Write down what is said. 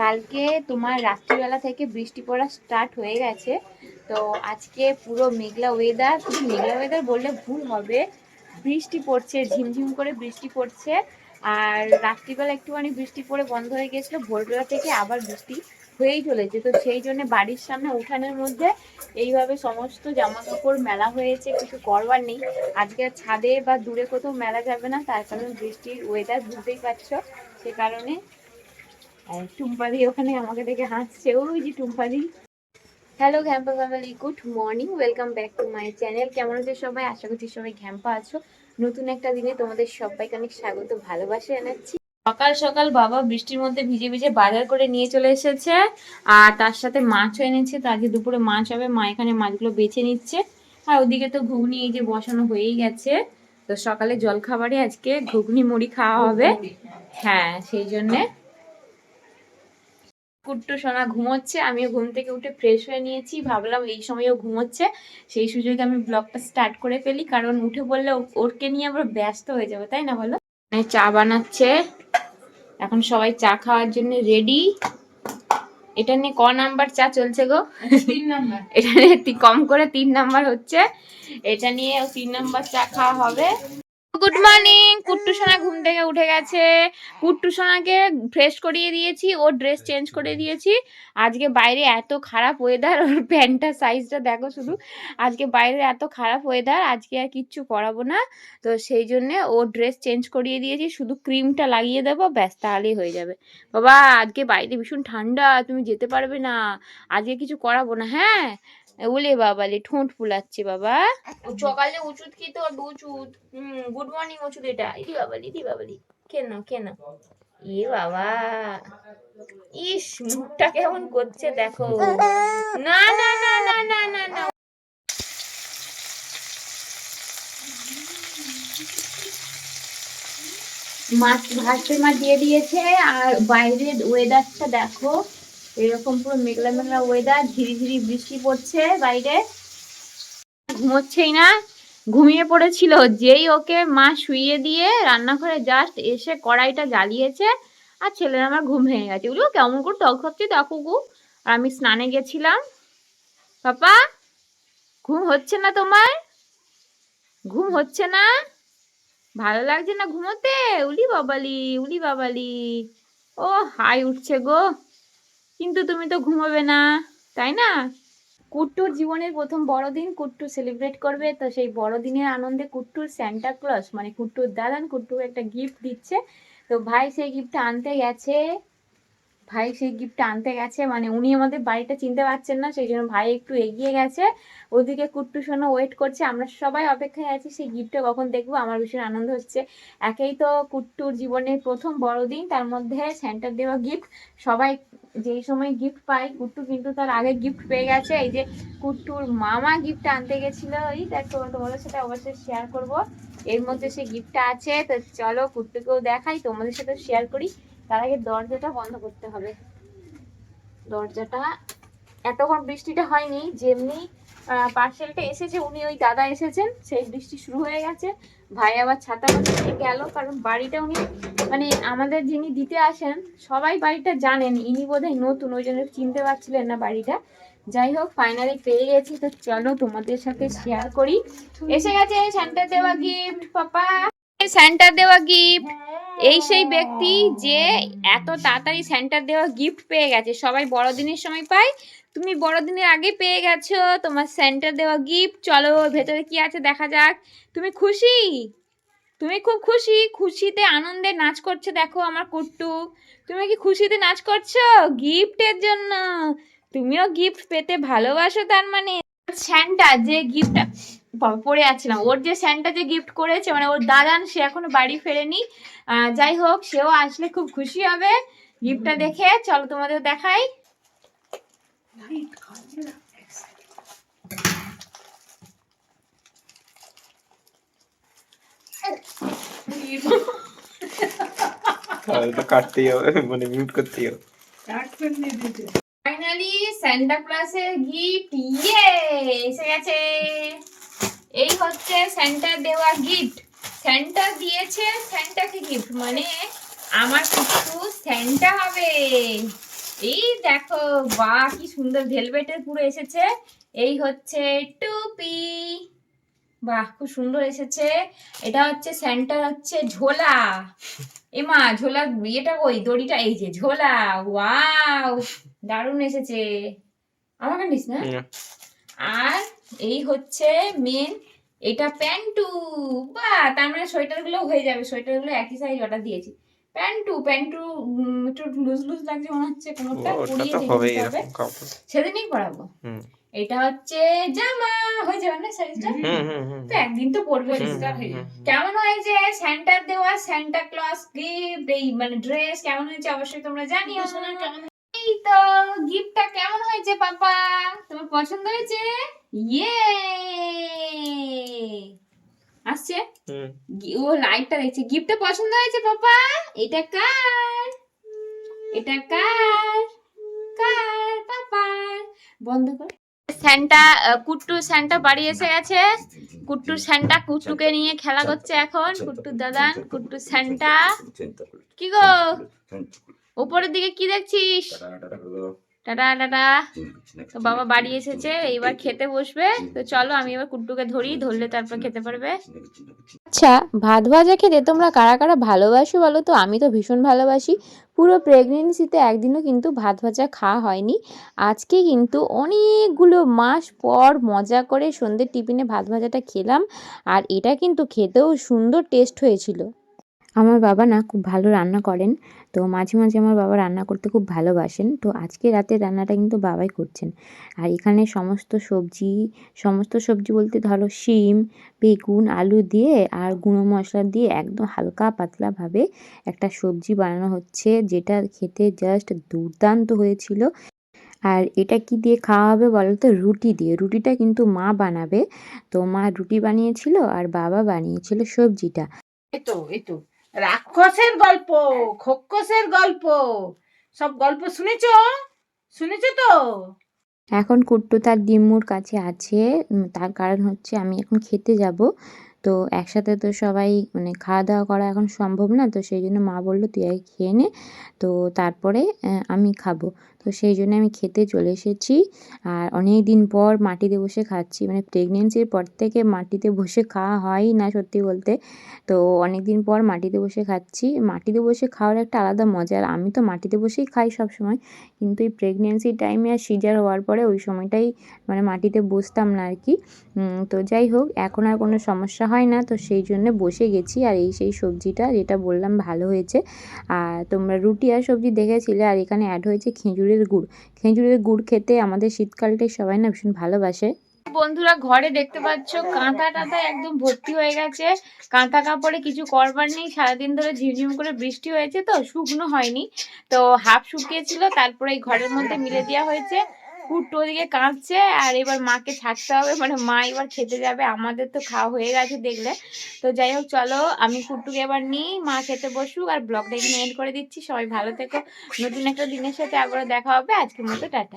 কালকে তোমার রাত্রিবেলা থেকে বৃষ্টি পড়া স্টার্ট হয়ে গেছে। তো আজকে পুরো মেঘলা ওয়েদার মেঘলা ওয়েদার বললে ভুল হবে। বৃষ্টি পড়ছে, ঝিমঝিম করে বৃষ্টি পড়ছে। আর রাত্রিবেলা একটুখানি বৃষ্টি পড়ে বন্ধ হয়ে গেছিল, ভোরবেলা থেকে আবার বৃষ্টি হয়েই চলেছে। তো সেই জন্য বাড়ির সামনে উঠানের মধ্যে এইভাবে সমস্ত জামা কাপড় মেলা হয়েছে, কিছু করবার নেই। আজকে ছাদে বা দূরে কোথাও মেলা যাবে না, তার কারণ বৃষ্টির ওয়েদার বুঝতেই পারছ। সে কারণে আর টুম্পাদি ওখানে আমাকে দেখে হাসছে ওই যে টুম্পাদি। Hello Ghyampa family good morning welcome back to my channel কেমন আছে সবাই? আশা করছি সবাই ঘ্যাম্পা আছো। নতুন একটা দিনে তোমাদের সবাইকে অনেক স্বাগত ভালোবাসা জানাচ্ছি। সকাল সকাল বাবা বৃষ্টির মধ্যে ভিজে ভিজে বাজার করে নিয়ে চলে এসেছে আর তার সাথে মাছও এনেছে। তো আজকে দুপুরে মাছ হবে মা এখানে মাছগুলো বেছে নিচ্ছে। আর ওদিকে তো ঘুগনি এই যে বসানো হয়েই গেছে। তো সকালে জলখাবারে আজকে ঘুগনি মুড়ি খাওয়া হবে। হ্যাঁ সেই জন্যে। কুট্টু সোনা ঘুমোচ্ছে আমিও ঘুম থেকে উঠে ফ্রেশ হয়ে নিয়েছি। ভাবলাম এই সময়ও ঘুমোচ্ছে সেই সুযোগে আমি ব্লগটা স্টার্ট করে ফেলি কারণ উঠে বললে ওরকে নিয়ে আবার ব্যস্ত হয়ে যাবে তাই না বলো? মানে চা বানাচ্ছে এখন সবাই চা খাওয়ার জন্য রেডি এটা নিয়ে ক নাম্বার চা চলছে গো? তিন নাম্বার। এটা নিয়ে কম করে তিন নাম্বার হচ্ছে। এটা নিয়ে তিন নাম্বার চা খাওয়া হবে। গুড মর্নিং কুট্টু সোনা ঘুম থেকে উঠে গেছে। কুট্টু সোনাকে ফ্রেশ করিয়ে দিয়েছি, ওর ড্রেস চেঞ্জ করে দিয়েছি। আজকে বাইরে এত খারাপ ওয়েদার ওর প্যান্টটার সাইজটা দেখো শুধু। আজকে বাইরে এত খারাপ ওয়েদার আজকে আর কিচ্ছু পরাবো না। তো সেই জন্যে ও ড্রেস চেঞ্জ করিয়ে দিয়েছি, শুধু ক্রিমটা লাগিয়ে দেবো, ব্যাস তাহলেই হয়ে যাবে। বাবা, আজকে বাইরে ভীষণ ঠান্ডা, তুমি যেতে পারবে না। আজকে কিছু করাবো না হ্যাঁ? ওলে বাবালে ঠোঁট ফুলাচ্ছে বাবা। সকালে ওষুধ খেতে ওর ওষুধ হুম গুড মর্নিং ওষুধ এটা। ইদি বাবালি ইদি বাবালি কেন কেন এ বাবা ইস মুখটা কেমন করছে দেখো। না না না না না না না। মাছ ভাসতে মাছ দিয়ে দিয়েছে আর বাইরের ওয়েদারটা দেখো। এরকম পুরো মেঘলা মেঘলা ওয়েদার ঝিরি ঝিরি বৃষ্টি পড়ছে বাইরে। ঘুমোচ্ছেই না, ঘুমিয়ে পড়েছিল। যেই ওকে মা শুইয়ে দিয়ে রান্নাঘরে জাস্ট এসে কড়াইটা জ্বালিয়েছে, আর ছেলের আমার ঘুম ভেঙে গেছে। ওগুলো কেমন করে টক দেখো গু। আর আমি স্নানে গেছিলাম। পাপা, ঘুম হচ্ছে না তোমার? ঘুম হচ্ছে না। ভালো লাগছে না ঘুমোতে? উলি বাবালি উলি বাবালি। ও, হাই উঠছে গো। কিন্তু তুমি তো ঘুমাবে না, তাই না? কুট্টুর জীবনের প্রথম বড়দিন কুট্টু সেলিব্রেট করবে, তো সেই বড়দিনের আনন্দে কুট্টুর স্যান্টা ক্লস মানে কুট্টুর দাদান কুট্টু একটা গিফট দিচ্ছে। তো ভাই সেই গিফটটা আনতে গেছে। ভাই সেই গিফটটা আনতে গেছে। মানে উনি আমাদের বাড়িটা চিনতে পারছেন না, সেই জন্য ভাই একটু এগিয়ে গেছে। ওদিকে কুট্টু সোনা ওয়েট করছে, আমরা সবাই অপেক্ষায় আছি, সেই গিফটটা কখন দেখব? আমার ভীষণ আনন্দ হচ্ছে। একেই তো কুট্টুর জীবনের প্রথম বড়দিন, তার মধ্যে সেন্টার দেওয়া গিফট সবাই যেই সময় গিফট পায়, কুট্টু কিন্তু তার আগে গিফট পেয়ে গেছে। এই যে কুট্টুর মামা গিফট আনতে গেছিল, এই দেখো তোমাদের সাথে অবশ্যই শেয়ার করব। এর মধ্যে সেই গিফটটা আছে, তো চলো কুট্টুকেও দেখাই, তোমাদের সাথে শেয়ার করি। তার আগে দরজাটা বন্ধ করতে হবে। দরজাটা, এতক্ষণ বৃষ্টিটা হয়নি, যেমনি পার্সেলটা এসেছে, উনি ওই দাদা এসেছেন, সেই বৃষ্টি শুরু হয়ে গেছে। ভাই আবার ছাতা নিয়ে গেল, কারণ বাড়িটা উনি মানে আমাদের যিনি দিতে আসেন, সবাই বাড়িটা জানেন, ইনি বোধহয় নতুন, ওই জন্য চিনতে পারছিলেন না বাড়িটা। যাই হোক ফাইনালি পেয়ে গেছি, তো চলো তোমাদের সাথে শেয়ার করি। এসে গেছে সেন্টার দেওয়া গিফট পাপা সেন্টার দেওয়া গিফট এই সেই ব্যক্তি যে এত তাড়াতাড়ি সেন্টার দেওয়া গিফট পেয়ে গেছে। সবাই বড়দিনের সময় পায়। তুমি বড়দিনের আগে পেয়ে গেছো তোমার সেন্টার দেওয়া গিফট চলো ভেতরে কি আছে দেখা যাক। তুমি খুশি? তুমি খুব খুশি? খুশিতে আনন্দে নাচ করছে দেখো আমার কুট্টু। তুমি কি খুশিতে নাচ করছ? গিফটের জন্য। তুমিও গিফট পেতে ভালোবাসো তার মানে। স্যান্টা যে গিফটটা বাবা পড়ে আছিলাম। ওর যে স্যান্টা যে গিফট করেছে মানে ওর দাদান সে এখনও বাড়ি ফেরেনি। যাই হোক সেও আসলে খুব খুশি হবে গিফটটা দেখে। চলো তোমাদের দেখাই। কাটতেই হবে মানে মিউট করতেই হবে। অ্যাকশন দিয়ে দিতে ফাইনালি স্যান্টা ক্লাসের গিফট ইয়ে এসে গেছে। এই হচ্ছে স্যান্টা দেওয়া গিফট স্যান্টা দিয়েছে স্যান্টাকে গিফট মানে আমার কিছু স্যান্টা হবে। এই দেখো বাহ কি সুন্দর ভেলভেটের পুরো এসেছে। এই হচ্ছে টুপি। বাহ খুব সুন্দর এসেছে। এটা হচ্ছে সেন্টার হচ্ছে ঝোলা। এমা ঝোলা ইয়েটা ওই দড়িটা এই যে ঝোলা। ওয়াও দারুণ এসেছে। আমাকে নিস না। আর এই হচ্ছে মেন এটা প্যান্টু বা তার মানে সোয়েটারগুলো হয়ে যাবে সোয়েটারগুলো একই সাইজ অর্ডার দিয়েছি। প্যান্টু প্যান্টু একটু লুজ লুজ লাগছে মনে হচ্ছে কোনোটা পরিয়ে হবে। সেদিনই পরাবো। এটা হচ্ছে জামা হয়ে যাবে না সাইজটা হুম হুম হুম তো একদিন তো পরবে পরিষ্কার হয়ে যাবে। কেমন হয়েছে সেন্টার দেওয়া সেন্টা ক্লস গিফট এই মানে ড্রেস কেমন হয়েছে অবশ্যই তোমরা জানিও। এই তো গিফটটা কেমন হয়েছে পাপা? তোমার পছন্দ হয়েছে? ইয়ে আসছে? ও লাইটটা দেখছে। গিফটটা পছন্দ হয়েছে পাপা? এটা কার? এটা কার? কার পাপার বন্ধ কর। স্যান্টা কুট্টু স্যান্টা বাড়ি এসে গেছে। কুট্টুর স্যান্টা কুট্টুকে নিয়ে খেলা করছে এখন। কুট্টুর দাদান কুট্টু স্যান্টা। কি গো? উপরের দিকে কি দেখছিস? টাটা টাটা তো বাবা বাড়ি এসেছে এইবার খেতে বসবে। তো চলো আমি এবার কুট্টুকে ধরি ধরলে তারপর খেতে পারবে। আচ্ছা ভাত ভাজা খেতে তোমরা কারা কারা ভালোবাসো বলো তো? আমি তো ভীষণ ভালোবাসি। পুরো প্রেগনেন্সিতে একদিনও কিন্তু ভাত ভাজা খাওয়া হয়নি। আজকে কিন্তু অনেকগুলো মাস পর মজা করে সন্ধ্যের টিফিনে ভাত ভাজাটা খেলাম। আর এটা কিন্তু খেতেও সুন্দর টেস্ট হয়েছিল। আমার বাবা না খুব ভালো রান্না করেন, তো মাঝে মাঝে আমার বাবা রান্না করতে খুব ভালোবাসেন। তো আজকে রাতের রান্নাটা কিন্তু বাবাই করছেন। আর এখানে সমস্ত সবজি সমস্ত সবজি বলতে ধরো শিম, বেগুন, আলু দিয়ে আর গুঁড়ো মশলা দিয়ে একদম হালকা পাতলাভাবে একটা সবজি বানানো হচ্ছে, যেটা খেতে জাস্ট দুর্দান্ত হয়েছিল। আর এটা কি দিয়ে খাওয়া হবে বলো তো রুটি দিয়ে। রুটিটা কিন্তু মা বানাবে। তো মা রুটি বানিয়েছিল আর বাবা বানিয়েছিল সবজিটা। এতো এতো রাক্ষসের গল্প, খক্ষসের গল্প। সব গল্প শুনেছ? শুনেছ তো? এখন কুট্টু তার ডিম্মুর কাছে আছে তার কারণ হচ্ছে আমি এখন খেতে যাব। তো একসাথে তো সবাই মানে খাওয়া দাওয়া করা এখন সম্ভব না, তো সেই জন্য মা বলল, তুই আগে খেয়ে নে। তো তারপরে আমি খাব। তো সেই জন্য আমি খেতে চলে এসেছি। আর অনেক দিন পর মাটিতে বসে খাচ্ছি। মানে প্রেগনেন্সির পর থেকে মাটিতে বসে খাওয়া হয়ই না সত্যি বলতে। তো অনেক দিন পর মাটিতে বসে খাচ্ছি। মাটিতে বসে খাওয়ার একটা আলাদা মজা। আর আমি তো মাটিতে বসেই খাই সব সময় কিন্তু এই প্রেগনেন্সি টাইমে আর সিজার হওয়ার পরে ওই সময়টাই মানে মাটিতে বসতাম না আর কি তো যাই হোক, এখন আর কোনো সমস্যা হয় না। তো সেই জন্য বসে গেছি। আর এই সেই সবজিটা যেটা বললাম ভালো হয়েছে। আর তোমরা রুটি আর সবজি দেখেছিলে। আর এখানে অ্যাড হয়েছে খেজুরের গুড়। খেজুরের গুড় খেতে আমাদের শীতকালটাই সবাই না ভীষণ ভালোবাসে। বন্ধুরা, ঘরে দেখতে পাচ্ছ কাঁথা টাঁথা একদম ভর্তি হয়ে গেছে। কাঁথা কাপড়ে কিছু করবার নেই, সারাদিন ধরে ঝিমঝিম করে বৃষ্টি হয়েছে তো, শুকনো হয়নি। তো হাফ শুকিয়েছিল, তারপরে এই ঘরের মধ্যে মিলে দেওয়া হয়েছে। কুট্টু ওদিকে কাঁদছে আর এবার মাকে ছাড়তে হবে। মানে মা এবার খেতে যাবে। আমাদের তো খাওয়া হয়ে গেছে দেখলে। তো যাই হোক, চলো আমি কুট্টুকে এবার নিই, মা খেতে বসুক আর ব্লগটা এখানে এন্ড করে দিচ্ছি। সবাই ভালো থেকো। নতুন একটা দিনের সাথে আবারও দেখা হবে। আজকের মতো টাটা।